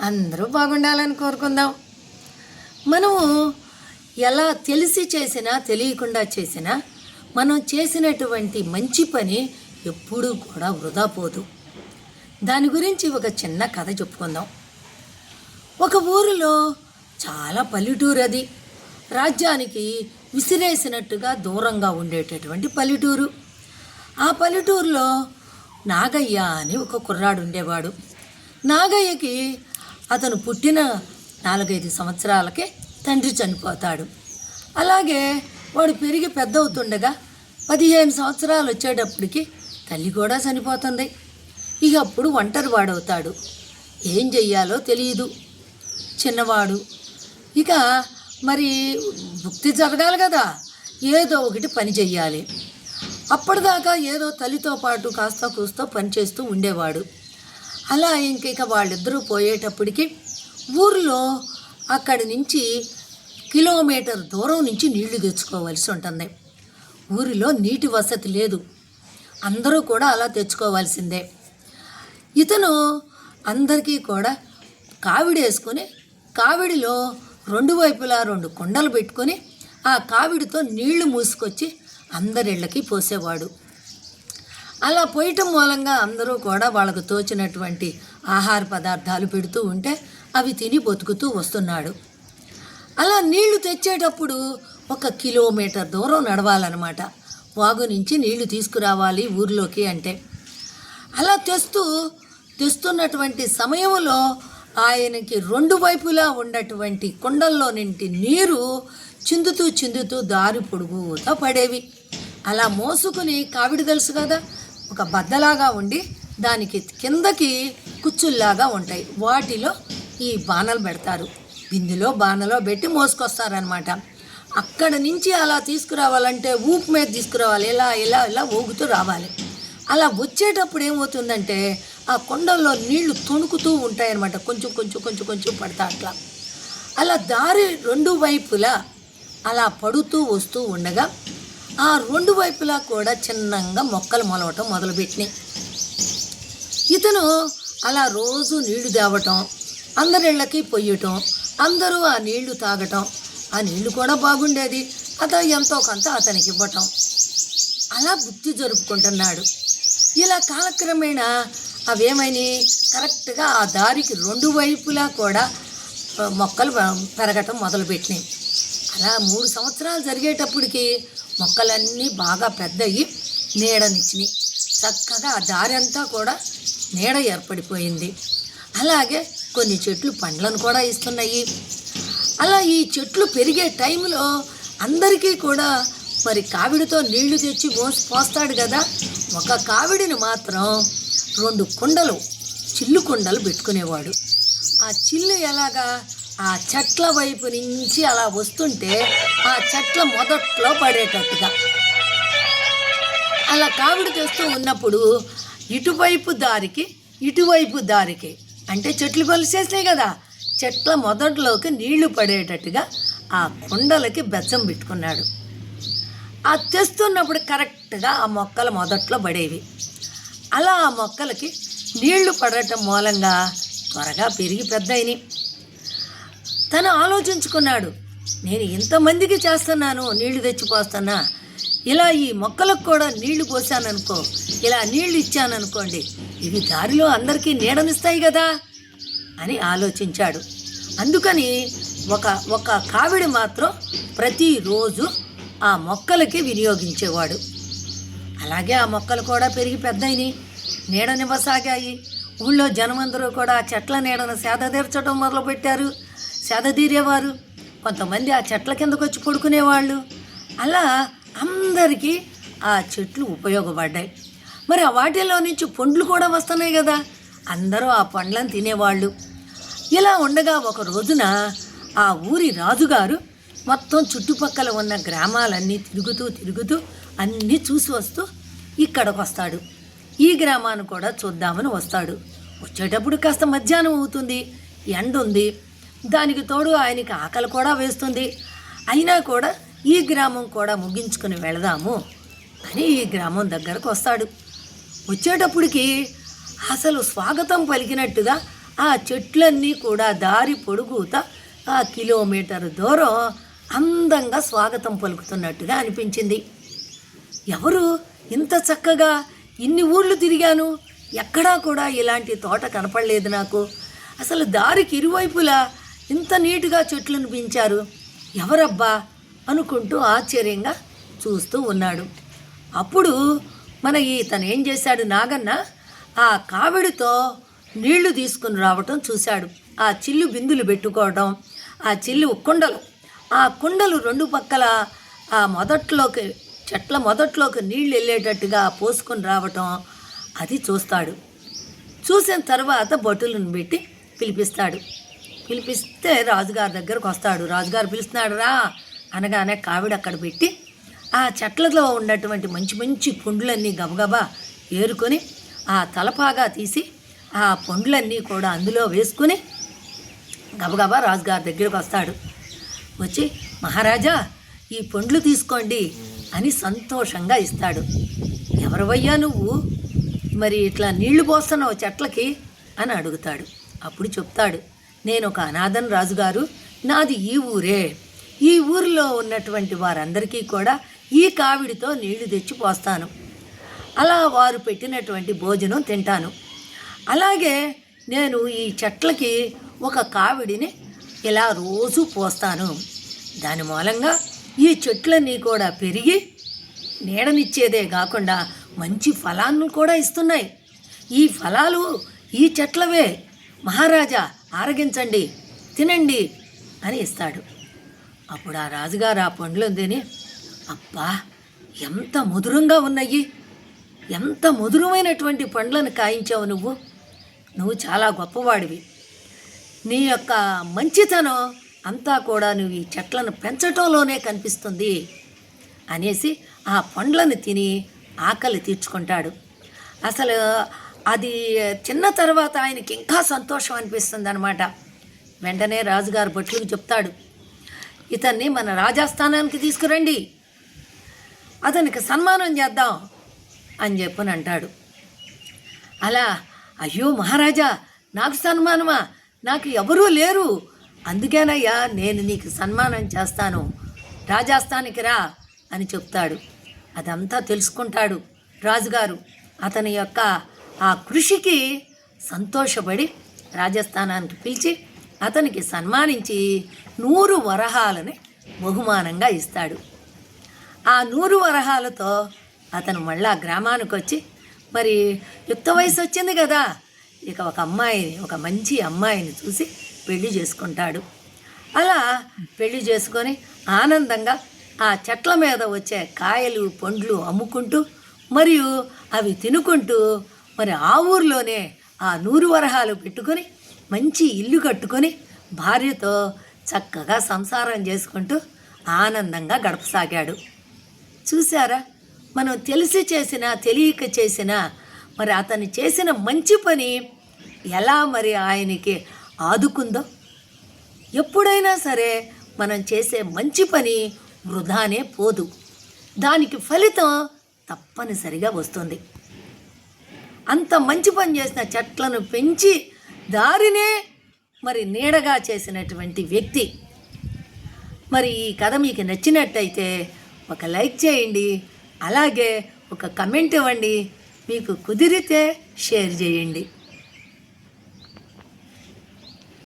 అందరూ బాగుండాలని కోరుకుందాం. మనము ఎలా తెలిసి చేసినా తెలియకుండా చేసినా మనం చేసినటువంటి మంచి పని ఎప్పుడూ కూడా వృధా పోదు. దాని గురించి ఒక చిన్న కథ చెప్పుకుందాం. ఒక ఊరిలో చాలా పల్లెటూరు అది. రాజ్యానికి విసిరేసినట్టుగా దూరంగా ఉండేటటువంటి పల్లెటూరు. ఆ పల్లెటూరులో నాగయ్య అని ఒక కుర్రాడు ఉండేవాడు. నాగయ్యకి అతను పుట్టిన నాలుగైదు సంవత్సరాలకే తండ్రి చనిపోతాడు. అలాగే వాడు పెరిగి పెద్ద అవుతుండగా పదిహేను సంవత్సరాలు వచ్చేటప్పటికి తల్లి కూడా చనిపోతుంది. ఇక అప్పుడు ఒంటరి వాడవుతాడు. ఏం చెయ్యాలో తెలియదు చిన్నవాడు. ఇక మరి భుక్తి జరగాలి కదా. ఏదో ఒకటి పని చెయ్యాలి. అప్పటిదాకా ఏదో తల్లితో పాటు కాస్త కూస్తో పనిచేస్తూ ఉండేవాడు. అలా ఇంక ఇక వాళ్ళిద్దరూ పోయేటప్పటికి ఊరిలో అక్కడి నుంచి కిలోమీటర్ దూరం నుంచి నీళ్ళు తెచ్చుకోవాల్సి ఉంటుంది. ఊరిలో నీటి వసతి లేదు. అందరూ కూడా అలా తెచ్చుకోవాల్సిందే. ఇతను అందరికీ కూడా కావిడి వేసుకొని కావిడిలో రెండు వైపులా రెండు కుండలు పెట్టుకొని ఆ కావిడితో నీళ్ళు మూసుకొచ్చి అందరిళ్ళకి పోసేవాడు. అలా పోయటం మూలంగా అందరూ కూడా వాళ్ళకు తోచినటువంటి ఆహార పదార్థాలు పెడుతూ ఉంటే అవి తిని బతుకుతూ వస్తున్నాడు. అలా నీళ్ళు తెచ్చేటప్పుడు ఒక కిలోమీటర్ దూరం నడవాలన్నమాట. వాగు నుంచి నీళ్ళు తీసుకురావాలి ఊర్లోకి అంటే. అలా తెస్తూ తెస్తున్నటువంటి సమయంలో ఆయనకి రెండు వైపులా ఉన్నటువంటి కుండల్లో నింటి నీరు చిందుతూ చిందుతూ దారి పొడుగుతో పడేవి. అలా మోసుకుని కావిడి తెలుసు కదా ఒక బద్దలాగా ఉండి దానికి కిందకి కుచ్చుల్లాగా ఉంటాయి. వాటిలో ఈ బాణలు పెడతారు. బిందులో బాణలో పెట్టి మోసుకొస్తారనమాట అక్కడ నుంచి అలా తీసుకురావాలంటే ఊపు మీద తీసుకురావాలి. ఇలా ఇలా ఇలా ఊగుతూ రావాలి. అలా వచ్చేటప్పుడు ఏమవుతుందంటే ఆ కొండల్లో నీళ్ళు తొణుకుతూ ఉంటాయన్నమాట. కొంచెం కొంచెం కొంచెం కొంచెం పడతా అట్లా. అలా దారి రెండు వైపులా అలా పడుతూ వస్తూ ఉండగా ఆ రెండు వైపులా కూడా చిన్నంగా మొక్కలు మొలవటం మొదలుపెట్టినాయి. ఇతను అలా రోజు నీళ్ళు తేవటం అందరిళ్ళకి పొయ్యటం అందరూ ఆ నీళ్ళు తాగటం ఆ నీళ్ళు కూడా బాగుండేది. అతను ఎంతో కొంత అతనికి ఇవ్వటం. అలా బుద్ధి జరుపుకుంటున్నాడు. ఇలా కాలక్రమేణా అవేమని కరెక్ట్గా ఆ దారికి రెండు వైపులా కూడా మొక్కలు పెరగటం మొదలుపెట్టినాయి. అలా మూడు సంవత్సరాలు జరిగేటప్పటికి మొక్కలన్నీ బాగా పెద్దయి నీడనిచ్చినాయి. చక్కగా ఆ దారి అంతా కూడా నీడ ఏర్పడిపోయింది. అలాగే కొన్ని చెట్లు పండ్లను కూడా ఇస్తున్నాయి. అలా ఈ చెట్లు పెరిగే టైంలో అందరికీ కూడా మరి కావిడితో నీళ్ళు తెచ్చి మోసి పోస్తాడు కదా. ఒక కావిడిని మాత్రం రెండు కుండలు చిల్లు కుండలు పెట్టుకునేవాడు. ఆ చిల్లు ఎలాగా ఆ చెట్ల వైపు నుంచి అలా వస్తుంటే ఆ చెట్ల మొదట్లో పడేటట్టుగా. అలా కావిడి చేస్తూ ఉన్నప్పుడు ఇటువైపు దారికి ఇటువైపు దారికి. అంటే చెట్లు కొలిసేసినాయి కదా. చెట్ల మొదట్లోకి నీళ్ళు పడేటట్టుగా ఆ కుండలకి బెచ్చం పెట్టుకున్నాడు. ఆ తెస్తున్నప్పుడు కరెక్ట్గా ఆ మొక్కల మొదట్లో పడేవి. అలా ఆ మొక్కలకి నీళ్ళు పడటం మూలంగా త్వరగా పెరిగి పెద్దయినాయి. తను ఆలోచించుకున్నాడు. నేను ఇంతమందికి చేస్తున్నాను నీళ్ళు తెచ్చిపోస్తున్నా. ఇలా ఈ మొక్కలకు కూడా నీళ్ళు పోసాననుకో ఇలా నీళ్ళు ఇచ్చాననుకోండి ఇవి దారిలో అందరికీ నీడనిస్తాయి కదా అని ఆలోచించాడు. అందుకని ఒక ఒక కావిడి మాత్రం ప్రతిరోజు ఆ మొక్కలకి వినియోగించేవాడు. అలాగే ఆ మొక్కలు కూడా పెరిగి పెద్దయినాయి. నీడనివ్వసాగాయి. ఊళ్ళో జనమందరూ కూడా చెట్ల నీడను సేద తీర్చడం మొదలుపెట్టారు. సేద తీరేవారు కొంతమంది ఆ చెట్ల కిందకు వచ్చి పడుకునేవాళ్ళు. అలా అందరికీ ఆ చెట్లు ఉపయోగపడ్డాయి. మరి ఆ వాటిల్లో నుంచి పండ్లు కూడా వస్తున్నాయి కదా. అందరూ ఆ పండ్లను తినేవాళ్ళు. ఇలా ఉండగా ఒక రోజున ఆ ఊరి రాజుగారు మొత్తం చుట్టుపక్కల ఉన్న గ్రామాలన్నీ తిరుగుతూ తిరుగుతూ అన్నీ చూసి వస్తూ ఇక్కడికి వస్తాడు ఈ గ్రామాన్ని కూడా చూద్దామని వస్తాడు. వచ్చేటప్పుడు కాస్త మధ్యాహ్నం అవుతుంది. ఎండ ఉంది దానికి తోడు ఆయనకి ఆకలి కూడా వేస్తుంది. అయినా కూడా ఈ గ్రామం కూడా ముగించుకుని వెళదాము అని ఈ గ్రామం దగ్గరకు వస్తాడు. వచ్చేటప్పటికి అసలు స్వాగతం పలికినట్టుగా ఆ చెట్లన్నీ కూడా దారి పొడుగుత ఆ కిలోమీటర్ దూరం అందంగా స్వాగతం పలుకుతున్నట్టుగా అనిపించింది. ఎవరు ఇంత చక్కగా ఇన్ని ఊళ్ళు తిరిగాను? ఎక్కడా కూడా ఇలాంటి తోట కనపడలేదు నాకు. అసలు దారికి ఇరువైపులా ఇంత నీటుగా చెట్లను పెంచారు. ఎవరబ్బా? అనుకుంటూ ఆశ్చర్యంగా చూస్తూ ఉన్నాడు. అప్పుడు మన ఇతను ఏం చేశాడు నాగన్న? ఆ కావిడితో నీళ్ళు తీసుకుని రావటం చూశాడు. ఆ చిల్లు బిందులు పెట్టుకోవడం ఆ చిల్లు కుండలు ఆ కుండలు రెండు పక్కల ఆ మొదట్లోకి చెట్ల మొదట్లోకి నీళ్ళు వెళ్ళేటట్టుగా పోసుకొని రావటం అది చూస్తాడు. చూసిన తర్వాత బొట్టులను పెట్టి పిలిపిస్తాడు. పిలిపిస్తే రాజుగారి దగ్గరకు వస్తాడు. రాజుగారు పిలుస్తున్నాడు రా అనగానే కావిడ అక్కడ పెట్టి ఆ చెట్లలో ఉన్నటువంటి మంచి మంచి పండ్లన్నీ గబగబా ఏరుకొని ఆ తలపాగా తీసి ఆ పండ్లన్నీ కూడా అందులో వేసుకుని గబగబా రాజుగారి దగ్గరకు వస్తాడు. వచ్చి మహారాజా ఈ పండ్లు తీసుకోండి అని సంతోషంగా ఇస్తాడు. ఎవరివయ్యా నువ్వు? మరి ఇట్లా నీళ్ళు పోస్తున్నావు చెట్లకి? అని అడుగుతాడు. అప్పుడు చెప్తాడు. నేను ఒక అనాథన్ రాజుగారు. నాది ఈ ఊరే. ఈ ఊరిలో ఉన్నటువంటి వారందరికీ కూడా ఈ కావిడితో నీళ్ళు తెచ్చి పోస్తాను. అలా వారు పెట్టినటువంటి భోజనం తింటాను. అలాగే నేను ఈ చెట్లకి ఒక కావిడిని ఇలా రోజు పోస్తాను. దాని మూలంగా ఈ చెట్లన్నీ కూడా పెరిగి నీడనిచ్చేదే కాకుండా మంచి ఫలాలను కూడా ఇస్తున్నాయి. ఈ ఫలాలు ఈ చెట్లవే. మహారాజా ఆరగించండి తినండి అని ఇస్తాడు. అప్పుడు ఆ రాజుగారు ఆ పండ్లు తిని అబ్బా ఎంత మధురంగా ఉన్నాయి. ఎంత మధురమైనటువంటి పండ్లను కాయించావు నువ్వు. నువ్వు చాలా గొప్పవాడివి. నీ యొక్క మంచితనం అంతా కూడా నువ్వు ఈ చెట్లను పెంచటంలోనే కనిపిస్తుంది అనేసి ఆ పండ్లను తిని ఆకలి తీర్చుకుంటాడు. అసలు అది తిన్న తర్వాత ఆయనకి ఇంకా సంతోషం అనిపిస్తుంది అనమాట వెంటనే రాజుగారు భట్లకు చెప్తాడు ఇతన్ని మన రాజాస్థానానికి తీసుకురండి. అతనికి సన్మానం చేద్దాం అని చెప్పని అంటాడు. అలా అయ్యో మహారాజా నాకు సన్మానమా? నాకు ఎవరూ లేరు. అందుకేనయ్యా నేను నీకు సన్మానం చేస్తాను. రాజాస్థానికి రా అని చెప్తాడు. అదంతా తెలుసుకుంటాడు రాజుగారు. అతని యొక్క ఆ కృషికి సంతోషపడి రాజస్థానానికి పిలిచి అతనికి సన్మానించి నూరు వరహాలని బహుమానంగా ఇస్తాడు. ఆ నూరు వరహాలతో అతను మళ్ళా గ్రామానికి వచ్చి మరి యుక్త వయసు వచ్చింది కదా ఇక ఒక అమ్మాయిని ఒక మంచి అమ్మాయిని చూసి పెళ్ళి చేసుకుంటాడు. అలా పెళ్ళి చేసుకొని ఆనందంగా ఆ చెట్ల మీద వచ్చే కాయలు పండ్లు అమ్ముకుంటూ మరియు అవి తినుకుంటూ మరి ఆ ఊర్లోనే ఆ నూరు వరహాలు పెట్టుకొని మంచి ఇల్లు కట్టుకొని భార్యతో చక్కగా సంసారం చేసుకుంటూ ఆనందంగా గడపసాగాడు. చూసారా మనం తెలిసి చేసినా తెలియక చేసినా మరి అతను చేసిన మంచి పని ఎలా మరి ఆయనకి ఆదుకుందో? ఎప్పుడైనా సరే మనం చేసే మంచి పని వృధానే పోదు. దానికి ఫలితం తప్పనిసరిగా వస్తుంది. అంత మంచి పని చేసిన చెట్లను పెంచి దారినే మరి నీడగా చేసినటువంటి వ్యక్తి. మరి ఈ కథ మీకు నచ్చినట్టయితే ఒక లైక్ చేయండి అలాగే ఒక కమెంట్ ఇవ్వండి మీకు కుదిరితే షేర్ చేయండి.